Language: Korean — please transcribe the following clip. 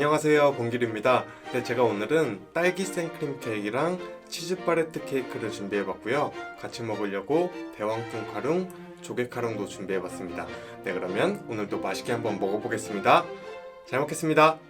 안녕하세요 봉길입니다. 네 제가 오늘은 딸기 생크림 케이크랑 치즈 파레트 케이크를 준비해봤고요. 같이 먹으려고 대왕풍 카룽 조개 카룽도 준비해봤습니다. 네 그러면 오늘도 맛있게 한번 먹어보겠습니다. 잘 먹겠습니다